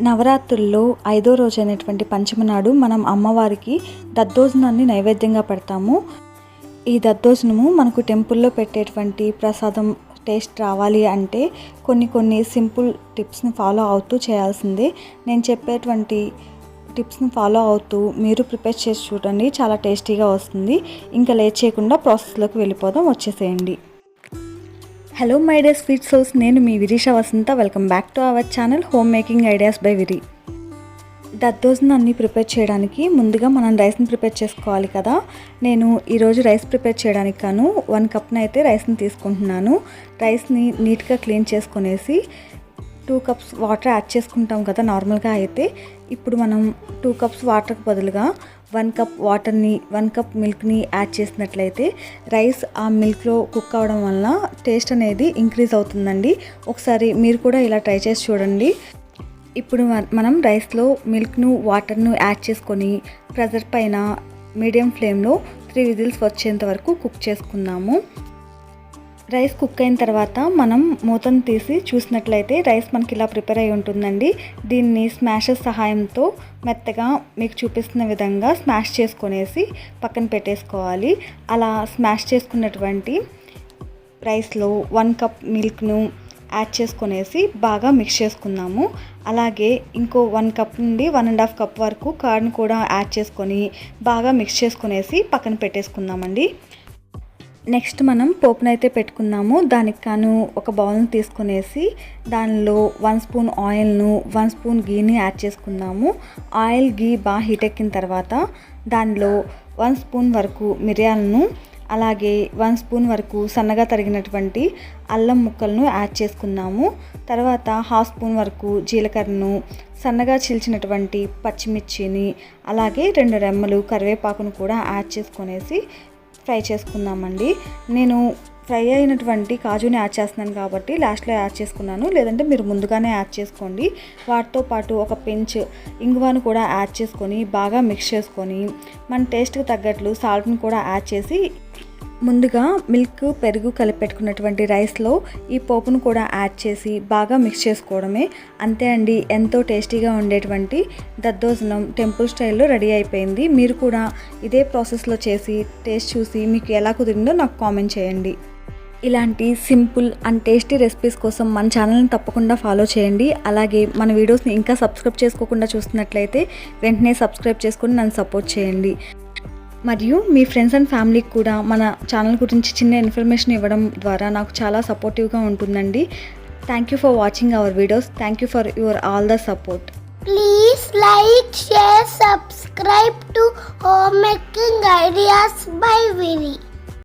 నవరాత్రుల్లో ఐదో రోజు అయినటువంటి పంచమి నాడు మనం అమ్మవారికి దద్దోజనాన్ని నైవేద్యంగా పెడతాము. ఈ దద్దోజనము మనకు టెంపుల్లో పెట్టేటువంటి ప్రసాదం టేస్ట్ రావాలి అంటే కొన్ని కొన్ని సింపుల్ టిప్స్ని ఫాలో అవుతూ చేయాల్సిందే. నేను చెప్పేటువంటి టిప్స్ని ఫాలో అవుతూ మీరు ప్రిపేర్ చేసి చూడండి చాలా టేస్టీగా వస్తుంది. ఇంకా లేట్ చేయకుండా ప్రాసెస్లోకి వెళ్ళిపోదాం వచ్చేసేయండి. హలో మై డే స్వీట్ సోస్ నేను మీ Virisha Vasantha. Welcome back to our channel home making ideas by Viri దద్దోజన్ అన్నీ ప్రిపేర్ చేయడానికి ముందుగా మనం రైస్ని ప్రిపేర్ చేసుకోవాలి కదా. నేను ఈరోజు రైస్ ప్రిపేర్ చేయడానికి కాను వన్ కప్ని అయితే రైస్ని తీసుకుంటున్నాను. రైస్ని నీట్గా క్లీన్ చేసుకునేసి టూ కప్స్ వాటర్ యాడ్ చేసుకుంటాం కదా నార్మల్గా అయితే. ఇప్పుడు మనం టూ కప్స్ వాటర్కి బదులుగా వన్ కప్ వాటర్ని వన్ కప్ మిల్క్ని యాడ్ చేసినట్లయితే రైస్ ఆ మిల్క్లో కుక్ అవడం వల్ల టేస్ట్ అనేది ఇంక్రీజ్ అవుతుందండి. ఒకసారి మీరు కూడా ఇలా ట్రై చేసి చూడండి. ఇప్పుడు మనం రైస్లో మిల్క్ను వాటర్ను యాడ్ చేసుకొని ప్రెజర్ పైన మీడియం ఫ్లేమ్లో త్రీ విజిల్స్ వచ్చేంత వరకు కుక్ చేసుకుందాము. రైస్ కుక్ అయిన తర్వాత మనం మూతను తీసి చూసినట్లయితే రైస్ మనకి ఇలా ప్రిపేర్ అయి ఉంటుందండి. దీన్ని స్మాషెస్ సహాయంతో మెత్తగా మీకు చూపిస్తున్న విధంగా స్మాష్ చేసుకొనేసి పక్కన పెట్టేసుకోవాలి. అలా స్మాష్ చేసుకున్నటువంటి రైస్లో వన్ కప్ మిల్క్ను యాడ్ చేసుకొనేసి బాగా మిక్స్ చేసుకుందాము. అలాగే ఇంకో వన్ కప్ నుండి వన్ అండ్ హాఫ్ కప్ వరకు కార్డ్ను కూడా యాడ్ చేసుకొని బాగా మిక్స్ చేసుకునేసి పక్కన పెట్టేసుకుందామండి. నెక్స్ట్ మనం పోపునైతే పెట్టుకున్నాము. దానికి కాను ఒక బౌల్ని తీసుకునేసి దానిలో వన్ స్పూన్ ఆయిల్ను వన్ స్పూన్ గీని యాడ్ చేసుకున్నాము. ఆయిల్ గీ బాగా హీట్ ఎక్కిన తర్వాత దానిలో వన్ స్పూన్ వరకు మిరియాలను అలాగే వన్ స్పూన్ వరకు సన్నగా తరిగినటువంటి అల్లం ముక్కలను యాడ్ చేసుకున్నాము. తర్వాత హాఫ్ స్పూన్ వరకు జీలకర్రను సన్నగా చీల్చినటువంటి పచ్చిమిర్చిని అలాగే రెండు రెమ్మలు కరివేపాకును కూడా యాడ్ చేసుకునేసి ఫ్రై చేసుకుందామండి. నేను ఫ్రై అయినటువంటి కాజుని యాడ్ చేస్తున్నాను కాబట్టి లాస్ట్లో యాడ్ చేసుకున్నాను. లేదంటే మీరు ముందుగానే యాడ్ చేసుకోండి. వాటితో పాటు ఒక పెంచ్ ఇంగువాను కూడా యాడ్ చేసుకొని బాగా మిక్స్ చేసుకొని మన టేస్ట్కి తగ్గట్లు సాల్ట్ని కూడా యాడ్ చేసి ముందుగా మిల్క్ పెరుగు కలిపెట్టుకున్నటువంటి రైస్లో ఈ పోపును కూడా యాడ్ చేసి బాగా మిక్స్ చేసుకోవడమే. అంతే అండి ఎంతో టేస్టీగా ఉండేటువంటి దద్దోజనం టెంపుల్ స్టైల్లో రెడీ అయిపోయింది. మీరు కూడా ఇదే ప్రాసెస్లో చేసి టేస్ట్ చూసి మీకు ఎలా కుదిరిందో నాకు కామెంట్ చేయండి. ఇలాంటి సింపుల్ అండ్ టేస్టీ రెసిపీస్ కోసం మన ఛానల్ని తప్పకుండా ఫాలో చేయండి. అలాగే మన వీడియోస్ని ఇంకా సబ్స్క్రైబ్ చేసుకోకుండా చూస్తున్నట్లయితే వెంటనే సబ్స్క్రైబ్ చేసుకుని నన్ను సపోర్ట్ చేయండి. మరియు మీ ఫ్రెండ్స్ అండ్ ఫ్యామిలీకి కూడా మన ఛానల్ గురించి చిన్న ఇన్ఫర్మేషన్ ఇవ్వడం ద్వారా నాకు చాలా సపోర్టివ్గా ఉంటుందండి. Thank you for watching our videos thank you for your all the support please like share subscribe to home making ideas by Vini